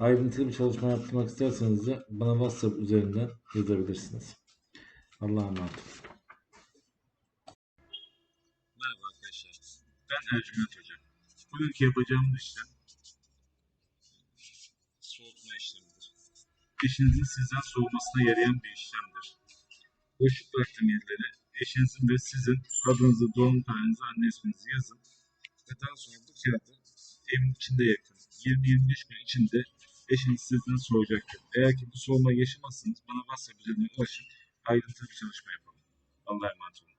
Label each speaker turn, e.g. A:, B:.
A: Ayrıntılı bir çalışma yaptırmak isterseniz de bana WhatsApp üzerinden yazabilirsiniz. Allah'a emanet.
B: Merhaba arkadaşlar. Ben Ercüment Hoca. Bugünkü yapacağımız işlem soğutma işlemidir. Eşinizin sizden soğumasına yarayan bir işlemdir. Boşluk bıraktığım yerlere eşinizin ve sizin adınızı, doğum tarihinizi, anne isminizi yazın. Ve daha sonra bu kağıdı evin içinde yakın. 20-25 gün içinde eşiniz sizden soğuyacaktır. Eğer ki bu soğuma yaşamazsanız bana WhatsApp üzerinden ulaşın. Ayrıntılı bir çalışma yapalım. Allah'a emanet olun.